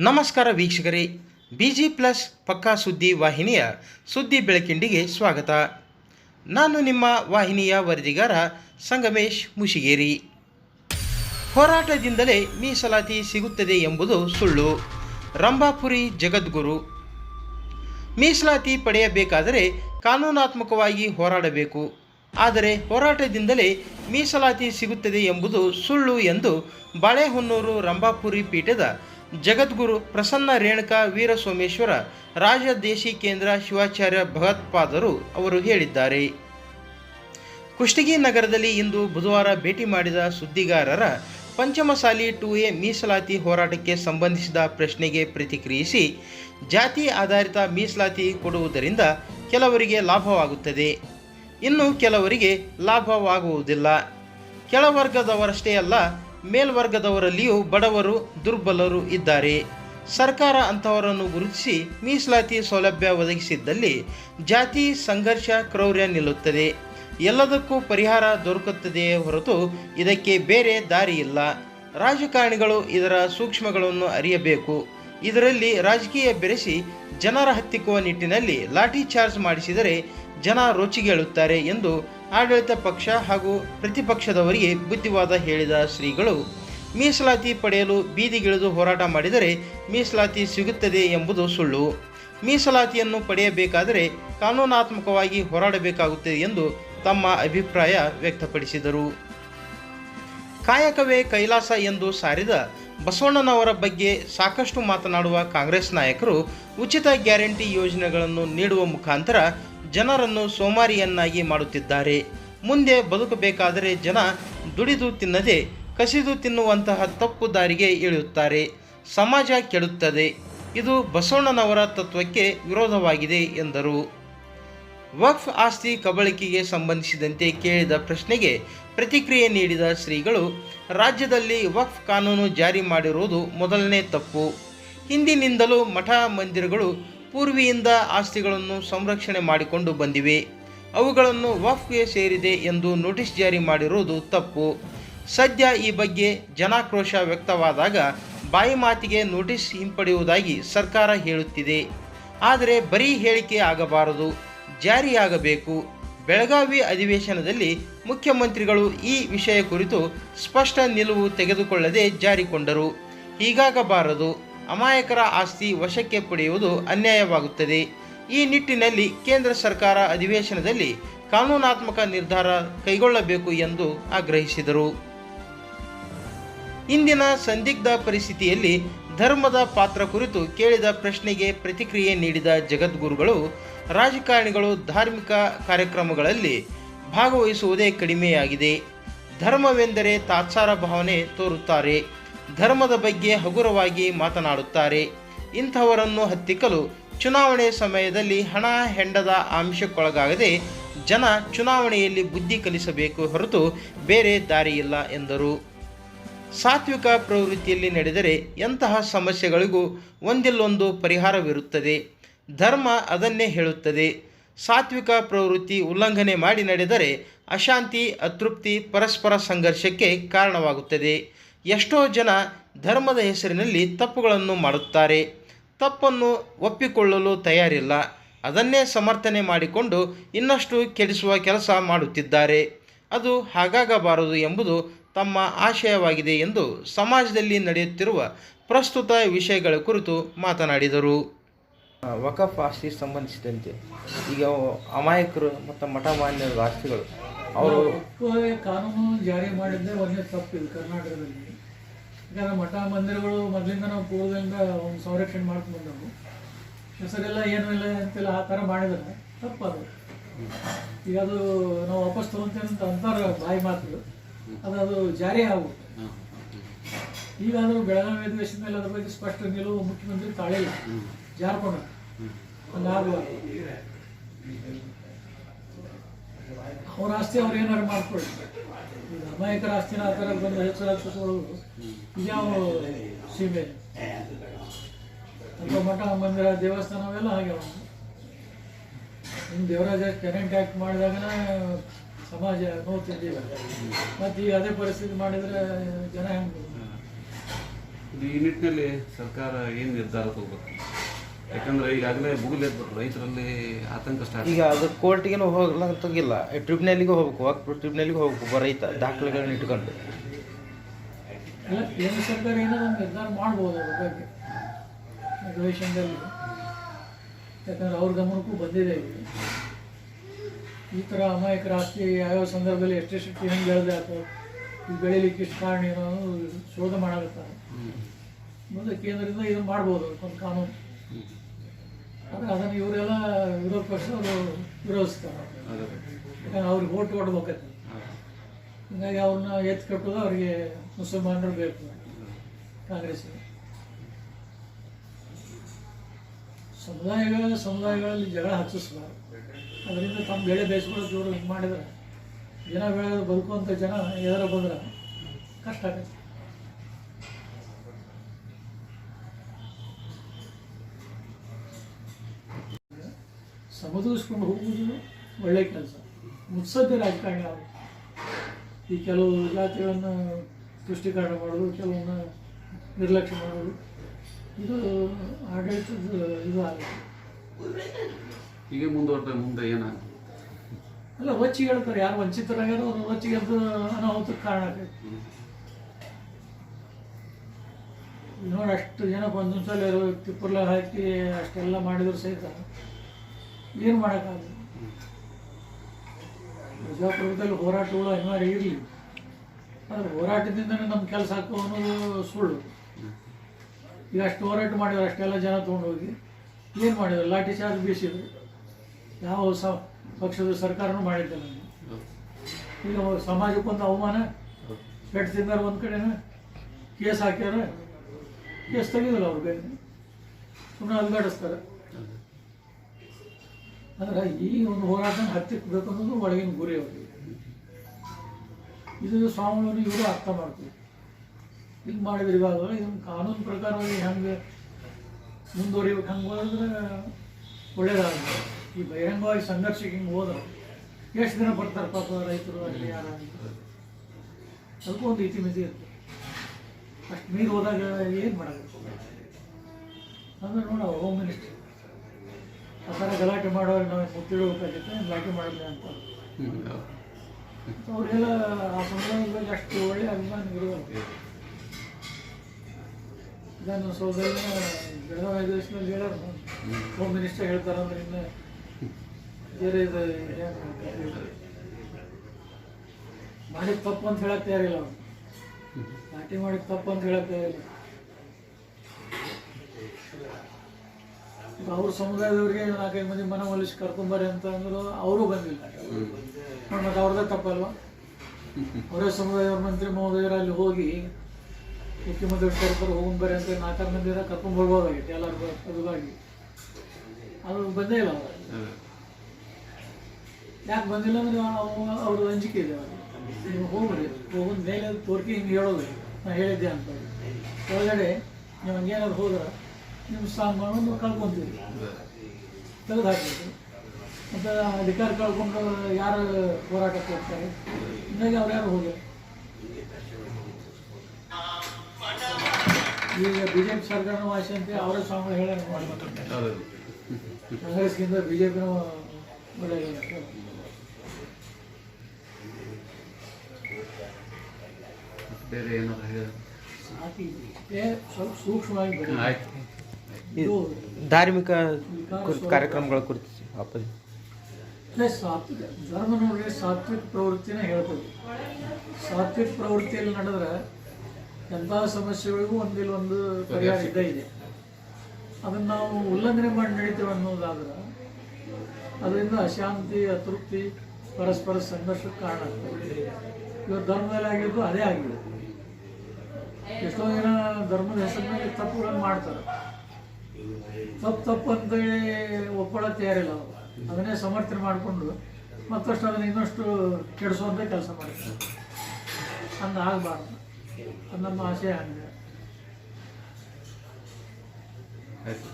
ನಮಸ್ಕಾರ ವೀಕ್ಷಕರೇ B G plus ಪಕ್ಕಾ ಸುದ್ದಿ ವಾಹಿನಿಯ ಸುದ್ದಿ ಬೆಳಕಿಂಡಿಗೆ ಸ್ವಾಗತ. ನಾನು ನಿಮ್ಮ ವಾಹಿನಿಯ ವರದಿಗಾರ ಸಂಗಮೇಶ್ ಮುಷಿಗೇರಿ. ಹೋರಾಟದಿಂದಲೇ ಮೀಸಲಾತಿ ಸಿಗುತ್ತದೆ ಎಂಬುದು ಸುಳ್ಳು. ರಂಭಾಪುರಿ ಜಗದ್ಗುರು. ಮೀಸಲಾತಿ ಪಡೆಯಬೇಕಾದರೆ ಕಾನೂನಾತ್ಮಕವಾಗಿ ಹೋರಾಡಬೇಕು. ಆದರೆ ಹೋರಾಟದಿಂದಲೇ ಮೀಸಲಾತಿ ಸಿಗುತ್ತದೆ ಎಂಬುದು ಸುಳ್ಳು ಎಂದು ಬಾಳೆಹೊನ್ನೂರು ರಂಭಾಪುರಿ ಪೀಠದ ಜಗದ್ಗುರು ಪ್ರಸನ್ನ ರೇಣುಕಾ ವೀರಸೋಮೇಶ್ವರ ರಾಜದೇಶಿ ಕೇಂದ್ರ ಶಿವಾಚಾರ್ಯ ಭಗತ್ಪಾದರು ಅವರು ಹೇಳಿದ್ದಾರೆ. ಕುಷ್ಟಗಿ ನಗರದಲ್ಲಿ ಇಂದು ಬುಧವಾರ ಭೇಟಿ ಮಾಡಿದ ಸುದ್ದಿಗಾರರ, ಪಂಚಮಸಾಲಿ ಟು ಎ ಮೀಸಲಾತಿ ಹೋರಾಟಕ್ಕೆ ಸಂಬಂಧಿಸಿದ ಪ್ರಶ್ನೆಗೆ ಪ್ರತಿಕ್ರಿಯಿಸಿ, ಜಾತಿ ಆಧಾರಿತ ಮೀಸಲಾತಿ ಕೊಡುವುದರಿಂದ ಕೆಲವರಿಗೆ ಲಾಭವಾಗುತ್ತದೆ. ಇನ್ನು ಕೆಲವರಿಗೆ ಲಾಭವಾಗುವುದಿಲ್ಲ. ಕೆಳವರ್ಗದವರಷ್ಟೇ ಅಲ್ಲ ಮೇಲ್ವರ್ಗದವರಲ್ಲಿಯೂ ಬಡವರು, ದುರ್ಬಲರು ಇದ್ದಾರೆ. ಸರ್ಕಾರ ಅಂಥವರನ್ನು ಗುರುತಿಸಿ ಮೀಸಲಾತಿ ಸೌಲಭ್ಯ ಒದಗಿಸಿದ್ದಲ್ಲಿ ಜಾತಿ ಸಂಘರ್ಷ ಕ್ರೌರ್ಯ ನಿಲ್ಲುತ್ತದೆ. ಎಲ್ಲದಕ್ಕೂ ಪರಿಹಾರ ದೊರಕುತ್ತದೆಯೇ ಹೊರತು ಇದಕ್ಕೆ ಬೇರೆ ದಾರಿ ಇಲ್ಲ. ರಾಜಕಾರಣಿಗಳು ಇದರ ಸೂಕ್ಷ್ಮಗಳನ್ನು ಅರಿಯಬೇಕು. ಇದರಲ್ಲಿ ರಾಜಕೀಯ ಬೆರೆಸಿ ಜನರ ಹತ್ತಿಕ್ಕುವ ನಿಟ್ಟಿನಲ್ಲಿ ಲಾಠಿ ಚಾರ್ಜ್ ಮಾಡಿಸಿದರೆ ಜನ ರೋಚಿಗೇಳುತ್ತಾರೆ ಎಂದು ಆಡಳಿತ ಪಕ್ಷ ಹಾಗೂ ಪ್ರತಿಪಕ್ಷದವರಿಗೆ ಬುದ್ಧಿವಾದ ಹೇಳಿದ ಶ್ರೀಗಳು, ಮೀಸಲಾತಿ ಪಡೆಯಲು ಬೀದಿಗಿಳಿದು ಹೋರಾಟ ಮಾಡಿದರೆ ಮೀಸಲಾತಿ ಸಿಗುತ್ತದೆ ಎಂಬುದು ಸುಳ್ಳು. ಮೀಸಲಾತಿಯನ್ನು ಪಡೆಯಬೇಕಾದರೆ ಕಾನೂನಾತ್ಮಕವಾಗಿ ಹೋರಾಡಬೇಕಾಗುತ್ತದೆ ಎಂದು ತಮ್ಮ ಅಭಿಪ್ರಾಯ ವ್ಯಕ್ತಪಡಿಸಿದರು. ಕಾಯಕವೇ ಕೈಲಾಸ ಎಂದು ಸಾರಿದ ಬಸವಣ್ಣನವರ ಬಗ್ಗೆ ಸಾಕಷ್ಟು ಮಾತನಾಡುವ ಕಾಂಗ್ರೆಸ್ ನಾಯಕರು ಉಚಿತ ಗ್ಯಾರಂಟಿ ಯೋಜನೆಗಳನ್ನು ನೀಡುವ ಮುಖಾಂತರ ಜನರನ್ನು ಸೋಮಾರಿಯನ್ನಾಗಿ ಮಾಡುತ್ತಿದ್ದಾರೆ. ಮುಂದೆ ಬದುಕಬೇಕಾದರೆ ಜನ ದುಡಿದು ತಿನ್ನದೆ ಕಸಿದು ತಿನ್ನುವಂತಹ ತಪ್ಪು ದಾರಿಗೆ ಇಳಿಯುತ್ತಾರೆ. ಸಮಾಜ ಕೆಡುತ್ತದೆ. ಇದು ಬಸವಣ್ಣನವರ ತತ್ವಕ್ಕೆ ವಿರೋಧವಾಗಿದೆ ಎಂದರು. ವಕ್ಫ್ ಆಸ್ತಿ ಕಬಳಿಕೆಗೆ ಸಂಬಂಧಿಸಿದಂತೆ ಕೇಳಿದ ಪ್ರಶ್ನೆಗೆ ಪ್ರತಿಕ್ರಿಯೆ ನೀಡಿದ ಶ್ರೀಗಳು, ರಾಜ್ಯದಲ್ಲಿ ವಕ್ಫ್ ಕಾನೂನು ಜಾರಿ ಮಾಡಿರುವುದು ಮೊದಲನೇ ತಪ್ಪು. ಹಿಂದಿನಿಂದಲೂ ಮಠ ಮಂದಿರಗಳು ಪೂರ್ವಿಯಿಂದ ಆಸ್ತಿಗಳನ್ನು ಸಂರಕ್ಷಣೆ ಮಾಡಿಕೊಂಡು ಬಂದಿವೆ. ಅವುಗಳನ್ನು ವಫ್ಗೆ ಸೇರಿದೆ ಎಂದು ನೋಟಿಸ್ ಜಾರಿ ಮಾಡಿರುವುದು ತಪ್ಪು. ಸದ್ಯ ಈ ಬಗ್ಗೆ ಜನಾಕ್ರೋಶ ವ್ಯಕ್ತವಾದಾಗ ಬಾಯಿ ಮಾತಿಗೆ ನೋಟಿಸ್ ಹಿಂಪಡೆಯುವುದಾಗಿ ಸರ್ಕಾರ ಹೇಳುತ್ತಿದೆ. ಆದರೆ ಬರೀ ಹೇಳಿಕೆ ಆಗಬಾರದು, ಜಾರಿಯಾಗಬೇಕು. ಬೆಳಗಾವಿ ಅಧಿವೇಶನದಲ್ಲಿ ಮುಖ್ಯಮಂತ್ರಿಗಳು ಈ ವಿಷಯ ಕುರಿತು ಸ್ಪಷ್ಟ ನಿಲುವು ತೆಗೆದುಕೊಳ್ಳದೆ ಜಾರಿಕೊಂಡರು. ಹೀಗಾಗಬಾರದು. ಅಮಾಯಕರ ಆಸ್ತಿ ವಶಕ್ಕೆ ಪಡೆಯುವುದು ಅನ್ಯಾಯವಾಗುತ್ತದೆ. ಈ ನಿಟ್ಟಿನಲ್ಲಿ ಕೇಂದ್ರ ಸರ್ಕಾರ ಅಧಿವೇಶನದಲ್ಲಿ ಕಾನೂನಾತ್ಮಕ ನಿರ್ಧಾರ ಕೈಗೊಳ್ಳಬೇಕು ಎಂದು ಆಗ್ರಹಿಸಿದರು. ಇಂದಿನ ಸಂದಿಗ್ಧ ಪರಿಸ್ಥಿತಿಯಲ್ಲಿ ಧರ್ಮದ ಪಾತ್ರ ಕುರಿತು ಕೇಳಿದ ಪ್ರಶ್ನೆಗೆ ಪ್ರತಿಕ್ರಿಯೆ ನೀಡಿದ ಜಗದ್ಗುರುಗಳು, ರಾಜಕಾರಣಿಗಳು ಧಾರ್ಮಿಕ ಕಾರ್ಯಕ್ರಮಗಳಲ್ಲಿ ಭಾಗವಹಿಸುವುದೇ ಕಡಿಮೆಯಾಗಿದೆ. ಧರ್ಮವೆಂದರೆ ತಾತ್ಸಾರ ಭಾವನೆ ತೋರುತ್ತಾರೆ. ಧರ್ಮದ ಬಗ್ಗೆ ಹಗುರವಾಗಿ ಮಾತನಾಡುತ್ತಾರೆ. ಇಂಥವರನ್ನು ಹತ್ತಿಕ್ಕಲು ಚುನಾವಣೆ ಸಮಯದಲ್ಲಿ ಹಣ ಹೆಂಡದ ಅಂಶಕ್ಕೊಳಗಾಗದೆ ಜನ ಚುನಾವಣೆಯಲ್ಲಿ ಬುದ್ಧಿ ಕಲಿಸಬೇಕು ಹೊರತು ಬೇರೆ ದಾರಿಯಿಲ್ಲ ಎಂದರು. ಸಾತ್ವಿಕ ಪ್ರವೃತ್ತಿಯಲ್ಲಿ ನಡೆದರೆ ಎಂತಹ ಸಮಸ್ಯೆಗಳಿಗೂ ಒಂದಿಲ್ಲೊಂದು ಪರಿಹಾರವಿರುತ್ತದೆ. ಧರ್ಮ ಅದನ್ನೇ ಹೇಳುತ್ತದೆ. ಸಾತ್ವಿಕ ಪ್ರವೃತ್ತಿ ಉಲ್ಲಂಘನೆ ಮಾಡಿ ನಡೆದರೆ ಅಶಾಂತಿ, ಅತೃಪ್ತಿ, ಪರಸ್ಪರ ಸಂಘರ್ಷಕ್ಕೆ ಕಾರಣವಾಗುತ್ತದೆ. ಎಷ್ಟೋ ಜನ ಧರ್ಮದ ಹೆಸರಿನಲ್ಲಿ ತಪ್ಪುಗಳನ್ನು ಮಾಡುತ್ತಾರೆ. ತಪ್ಪನ್ನು ಒಪ್ಪಿಕೊಳ್ಳಲು ತಯಾರಿಲ್ಲ. ಅದನ್ನೇ ಸಮರ್ಥನೆ ಮಾಡಿಕೊಂಡು ಇನ್ನಷ್ಟು ಕೆಡಿಸುವ ಕೆಲಸ ಮಾಡುತ್ತಿದ್ದಾರೆ. ಅದು ಹಾಗಾಗಬಾರದು ಎಂಬುದು ತಮ್ಮ ಆಶಯವಾಗಿದೆ ಎಂದು ಸಮಾಜದಲ್ಲಿ ನಡೆಯುತ್ತಿರುವ ಪ್ರಸ್ತುತ ವಿಷಯಗಳ ಕುರಿತು ಮಾತನಾಡಿದರು. ವಕಫ್ ಆಸ್ತಿ ಸಂಬಂಧಿಸಿದಂತೆ ಈಗ ಅಮಾಯಕರು ಮತ್ತು ಮಠಮಾನ್ಯರ ಆಸ್ತಿಗಳು ಅವರು ಕಾನೂನು ಜಾರಿ ಮಾಡಿದ್ದೇ ಒಂದೇ ತಪ್ಪಿದೆ ಕರ್ನಾಟಕದಲ್ಲಿ. ಯಾಕಂದ್ರೆ ಮಠ ಮಂದಿರಗಳು ಮೊದಲಿಂದ ನಾವು ಪೂರ್ವದಿಂದ ಒಂದು ಸಂರಕ್ಷಣೆ ಮಾಡ್ಕೊಂಡು ಬಂದವು. ಹೆಸರೆಲ್ಲ ಏನೂ ಇಲ್ಲ ಅಂತೆಲ್ಲ ಆ ಥರ ಮಾಡಿದ್ರೆ ತಪ್ಪದು. ಈಗ ಅದು ನಾವು ವಾಪಸ್ ತೊಗೊಂತೇವೆ ಅಂತ ಅಂತಾರೆ ಬಾಯಿ ಮಾತುಗಳು. ಅದು ಅದು ಜಾರಿ ಆಗುತ್ತೆ ಈಗ ಅದು ಬೆಳಗಾವಿ ಅಧಿವೇಶನ ಮೇಲೆ ಅದ್ರ ಬಗ್ಗೆ ಸ್ಪಷ್ಟ ನಿಲುವು ಮುಖ್ಯಮಂತ್ರಿ ತಾಳಿಲ್ಲ. ಜಾರ್ಕೊಂಡ ಹಂಗಾಗಬಾರ್ದು ಅವ್ರ ಆಸ್ತಿ ಅವ್ರು ಏನಾರು ಮಾಡ್ಕೊಳ್ಳಿ. ಈಗ ಅಮಾಯಕರ ಆಸ್ತಿನ ಆ ಥರ ಬಂದು ಹೆಚ್ಚು ಯಾವ ಇದ್ಯಾವ ಸೀಮೆ? ಅಥವಾ ಮಠ ಮಂದಿರ ದೇವಸ್ಥಾನ ಅವೆಲ್ಲ ಹಾಗೆ ಇನ್ನು ದೇವರಾಜ ಟೆನೆಂಟ್ ಆ್ಯಕ್ಟ್ ಮಾಡಿದಾಗನ ಸಮಾಜ ನೋವು ತಿಂದಿಲ್ಲ ಮತ್ತು ಈ ಅದೇ ಪರಿಸ್ಥಿತಿ ಮಾಡಿದ್ರೆ ಜನ ಹೆಂಗೆ ಈ ನಿಟ್ಟಿನಲ್ಲಿ ಸರ್ಕಾರ ಏನು ನಿರ್ಧಾರ ತಗೋಬೇಕು? ಯಾಕಂದ್ರೆ ಈಗಾಗಲೇ ಮುಗಿಲು ಎದ್ಬಿಟ್ಟು ರೈತರಲ್ಲಿ ಆತಂಕ ಸ್ಟಾರ್ಟ್ ಈಗ ಅದು ಕೋರ್ಟಿಗೇನು ಹೋಗ್ಲಾಗಿಲ್ಲ ಟ್ರಿಬ್ಯುನಲ್ಗೆ ಹೋಗ್ಬೇಕು ಟ್ರಿಬ್ಯುನಲ್ಗೆ ಹೋಗ್ಬೇಕು ಒಬ್ಬ ರೈತ ದಾಖಲೆಗಳನ್ನ ಇಟ್ಕೊಂಡು. ಕೇಂದ್ರ ಸರ್ಕಾರ ಏನೋ ಒಂದು ನಿರ್ಧಾರ ಮಾಡ್ಬೋದು ಅದ್ರ ಬಗ್ಗೆ. ರೆಗ್ಯುಲೇಷನ್ದಲ್ಲಿ ಯಾಕಂದ್ರೆ ಅವ್ರ ಗಮನಕ್ಕೂ ಬಂದಿದೆ ಈ ಥರ ಅಮಾಯಕರ ಆಸ್ತಿ ಯಾವ್ಯಾವ ಸಂದರ್ಭದಲ್ಲಿ ಎಷ್ಟೆಷ್ಟು ಹೆಂಗೆ ಬೆಳೆದೆ ಅಥವಾ ಇದು ಬೆಳಿಲಿಕ್ಕೆ ಇಷ್ಟು ಕಾರಣ ಏನೋ ಶೋಧ ಮಾಡಾಗುತ್ತಾರೆ ಮುಂದೆ ಕೇಂದ್ರದಿಂದ ಇದನ್ನು ಮಾಡ್ಬೋದು ಒಂದು ಕಾನೂನು. ಆದರೆ ಅದನ್ನು ಇವರೆಲ್ಲ ವಿರೋಧ ಪಕ್ಷದವರು ವಿರೋಧಿಸ್ತಾರೆ. ಅವ್ರಿಗೆ ಓಟ್ ಕೊಡ್ಬೇಕಂತ ಹೀಗಾಗಿ ಅವ್ರನ್ನ ಎತ್ತು ಕಟ್ಟೋದು ಅವರಿಗೆ ಮುಸಲ್ಮಾನರು ಬೇಕು ಕಾಂಗ್ರೆಸ್ ಸಮುದಾಯಗಳ ಸಮುದಾಯಗಳಲ್ಲಿ ಜಗಳ ಹಚ್ಚಿಸ್ಬಾರ್ದು. ಅದರಿಂದ ತಮ್ಮ ಬೆಳೆ ಬೇಯಿಸ್ಕೊಳ್ಳೋದು ಇವರು ಹಿಂಗೆ ಮಾಡಿದ್ರೆ ಜನ ಬೆಳೆ ಬದುಕುವಂಥ ಜನ ಎದರ ಬಂದ್ರೆ ಕಷ್ಟ ಆಗುತ್ತೆ. ಸಮತೋಲಿಸ್ಕೊಂಡು ಹೋಗುವುದು ಒಳ್ಳೆಯ ಕೆಲಸ. ಮುತ್ಸದ್ಯ ರಾಜಕಾರಣಿ ಈ ಕೆಲವು ಜಾತಿಗಳನ್ನು ತುಷ್ಟೀಕರಣ ಮಾಡೋದು ಕೆಲವನ್ನ ನಿರ್ಲಕ್ಷ್ಯ ಮಾಡೋದು ಇದು ಆಡಳಿತದ ಇದು ಆಗುತ್ತೆ ಹೀಗೆ ಮುಂದುವರೆದ ಮುಂದೆ ಏನಾಗುತ್ತೆ ಅಲ್ಲ ಒಚ್ಚಿಗೆ ಹೇಳ್ತಾರೆ. ಯಾರು ವಂಚಿತರಾಗ್ಯಾರೋ ಅವ್ರು ಒಚ್ಚಿಗೆ ಎದ್ದು ಅನಾಹುತಕ್ಕೆ ಕಾರಣ ಆಗ್ತೈತೆ ನೋಡಿ ಅಷ್ಟು ಜನ ಒಂದೊಂದು ಸಲ ತಿಪ್ಪರ್ಲ ಹಾಕಿ ಅಷ್ಟೆಲ್ಲ ಮಾಡಿದ್ರು ಸಹಿತ ಏನು ಮಾಡೋಕ್ಕಾಗಲ್ಲ. ಪ್ರಜಾಪ್ರಭುತ್ವದಲ್ಲಿ ಹೋರಾಟಗಳು ಅನಿವಾರ್ಯ ಇರಲಿ. ಆದರೆ ಹೋರಾಟದಿಂದನೇ ನಮ್ಮ ಕೆಲಸ ಹಾಕೋ ಅನ್ನೋದು ಸುಳ್ಳು. ಈಗ ಅಷ್ಟು ಹೋರಾಟ ಮಾಡಿದ್ರು ಅಷ್ಟೆಲ್ಲ ಜನ ತೊಗೊಂಡೋಗಿ ಏನು ಮಾಡಿದ್ರು? ಲಾಠಿ ಚಾರ್ಜ್ ಬೀಸಿದ್ರು. ಯಾವ ಸ ಪಕ್ಷದ ಸರ್ಕಾರನೂ ಮಾಡಿದ್ದಿಲ್ಲ ಈಗ ಸಮಾಜಕ್ಕೊಂದು ಅವಮಾನ. ಪೆಟ್ಟು ತಿಂದಾರ ಒಂದು ಕಡೆನ ಕೇಸ್ ಹಾಕ್ಯಾರ. ಕೇಸ್ ತೆಗೆದಿಲ್ಲ ಅವ್ರ ಕೈ ಸುಮ್ಮನೆ ಅಲ್ಗಾಡಿಸ್ತಾರೆ ಅಂದ್ರೆ ಈ ಒಂದು ಹೋರಾಟ ಹತ್ತಿಕ್ಬೇಕು ಅನ್ನೋದು ಒಳಗಿನ ಗುರಿ ಅವರಿಗೆ. ಇದು ಸ್ವಾಮಿಯವರು ಇವರು ಅರ್ಥ ಮಾಡ್ತೀವಿ ಹಿಂಗೆ ಮಾಡಿದ್ರೆ ಇವಾಗ ಇದನ್ನು ಕಾನೂನು ಪ್ರಕಾರವಾಗಿ ಹೆಂಗೆ ಮುಂದುವರಿಬೇಕು, ಹಂಗೆ ಹೋದ್ರೆ ಒಳ್ಳೇದಾಗುತ್ತೆ. ಈ ಬಹಿರಂಗವಾಗಿ ಸಂಘರ್ಷಕ್ಕೆ ಹಿಂಗೆ ಹೋದ್ರೆ ಎಷ್ಟು ದಿನ ಬರ್ತಾರೆ ಪಾಪ ರೈತರು ಅಲ್ಲಿ ಯಾರು ಅದಕ್ಕೂ ಒಂದು ಇತಿಮಿತಿ ಇರ್ತದೆ ಅಷ್ಟು ನೀರು ಹೋದಾಗ ಏನು ಮಾಡಬೇಕು ಅಂದ್ರೆ ನೋಡ ಹೋಮ್ ಮಿನಿಸ್ಟರ್ ಆ ಥರ ಗಲಾಟೆ ಮಾಡೋರು ನಾವು ಗೊತ್ತಿಡಬೇಕಾಗಿತ್ತು ಗಲಾಟೆ ಮಾಡಿದ್ರೆ ಅಂತ. ಅವರೆಲ್ಲ ಆ ಬಗ್ಗೆ ಅಷ್ಟು ಒಳ್ಳೆ ಅಭಿಮಾನ ಇರುವಂತೆ ಇದನ್ನು ಸೋದರ ಬೆಳಗಾವಿ ದೇಶದಲ್ಲಿ ಹೇಳೋರು. ಹೋಮ್ ಮಿನಿಸ್ಟರ್ ಹೇಳ್ತಾರಂದ್ರೆ ಇನ್ನು ಬೇರೆ ಇದು ಮಾಡಿದ ತಪ್ಪು ಅಂತ ಹೇಳಕ್ ತಯಾರಿಲ್ಲ ಅವ್ರು. ನಾಟಿ ಮಾಡಿದ ತಪ್ಪು ಅಂತ ಹೇಳಕ್ ತಯಾರಿಲ್ಲ ಅವ್ರ ಸಮುದಾಯದವ್ರಿಗೆ ನಾಲ್ಕೈದು ಮಂದಿ ಮನ ಒಲಿಸಿ ಕರ್ಕೊಂಬರ್ರಿ ಅಂತ ಅಂದ್ರು ಅವರು ಬಂದಿಲ್ಲ. ಮತ್ತೆ ಅವ್ರದ್ದೇ ತಪ್ಪಲ್ವಾ? ಅವರೇ ಸಮುದಾಯದವ್ರ ಮಂತ್ರಿ ಮಹೋದಯರು ಅಲ್ಲಿ ಹೋಗಿ ಮುಖ್ಯಮಂತ್ರಿ ಕರ್ಕೊಂಡು ಹೋಗ್ಬರ್ರಿ ಅಂತ ನಾಲ್ಕಾರು ಮಂದಿ ಕರ್ಕೊಂಡು ಬರ್ಬೋದಾಗಿತ್ತು, ಎಲ್ಲರಿಗೂ ಅದಾಗಿ ಅದು ಬಂದೇ ಇಲ್ಲ ಯಾಕೆ ಬಂದಿಲ್ಲ ಅಂದ್ರೆ ಅವ- ಅವ್ರ ಅಂಜಿಕೆ ಇದೆ ನೀವು ಹೋಗ್ರಿ, ಹೋಗೋದ್ ಮೇಲೆ ತೋರ್ಕಿ ಹಿಂಗೆ ಹೇಳೋದು. ನಾ ಹೇಳಿದ್ದೆ ಅಂತ. ಒಳಗಡೆ ನೀವು ಹಂಗೇನಾದ್ರು ಹೋದ್ರೆ ಸಾಮಾನು ಕಳ್ಕೊಂತೀರಿ ಅದೇ. ತೆಗೆದು ಹಾಕಬೇಕು ಮತ್ತು ಅಧಿಕಾರ ಕಳ್ಕೊಂಡು ಯಾರು ಹೋರಾಟಕ್ಕೆ ಹೋಗ್ತಾರೆ ಹಿಂಗಾಗಿ ಅವ್ರು ಯಾರು ಹೋಗಿ ಈಗ ಬಿ ಜೆ ಪಿ ಸರ್ಕಾರನ ವಾಸಿ ಅಂತ ಅವರೇ ಸ್ವಾಮಿ ಹೇಳಿ ಮಾಡ್ತಾರೆ ಅದೇ. ಕಾಂಗ್ರೆಸ್ಗಿಂತ ಬಿ ಜೆ ಪಿನೂ ಒಳ್ಳೆ ಬೇರೆ ಏನಾದ್ರು ಹೇಳಿ ಏ ಸ್ವಲ್ಪ ಸೂಕ್ಷ್ಮವಾಗಿ. ಆಯ್ತು ಧಾರ್ಮಿಕ ಕಾರ್ಯಕ್ರಮಗಳ ಕುರಿತು ವಾಪಸ್. ಅದೇ ಸಾತ್ವಿಕ ಧರ್ಮ ನೋಡಿ ಸಾತ್ವಿಕ ಪ್ರವೃತ್ತಿನ ಹೇಳ್ತದೆ ಸಾತ್ವಿಕ ಪ್ರವೃತ್ತಿಯಲ್ಲಿ ನಡೆದ್ರೆ ಎಂಥ ಸಮಸ್ಯೆಗಳಿಗೂ ಒಂದಿಲ್ಲ ಒಂದು ಪರಿಹಾರ ಇದ್ದೇ ಇದೆ. ಅದನ್ನು ನಾವು ಉಲ್ಲಂಘನೆ ಮಾಡಿ ನಡೀತೇವೆ ಅನ್ನೋದಾದ್ರೆ ಅದರಿಂದ ಅಶಾಂತಿ ಅತೃಪ್ತಿ ಪರಸ್ಪರ ಸಂಘರ್ಷಕ್ಕೆ ಕಾರಣ ಆಗ್ತದೆ. ಇವತ್ತು ಧರ್ಮದಲ್ಲಿ ಆಗಿದ್ದು ಅದೇ ಆಗಿದೆ. ಎಷ್ಟೋ ಜನ ಧರ್ಮದ ಹೆಸರಿನಲ್ಲಿ ತಪ್ಪುಗಳನ್ನು ಮಾಡ್ತಾರೆ. ತಪ್ಪು ತಪ್ಪು ಅಂತೇಳಿ ಒಪ್ಪಳ ತಯಾರಿಲ್ಲ ಅವರು. ಅದನ್ನೇ ಸಮರ್ಥನೆ ಮಾಡಿಕೊಂಡು ಮತ್ತಷ್ಟು ಅದನ್ನು ಇನ್ನಷ್ಟು ಕೆಡಿಸುವಂಥ ಕೆಲಸ ಮಾಡ್ತಾರೆ. ಹಂಗೆ ಆಗಬಾರ್ದು. ಅದು ನಮ್ಮ ಆಶಯ ಹಂಗೆ ಆಯ್ತು.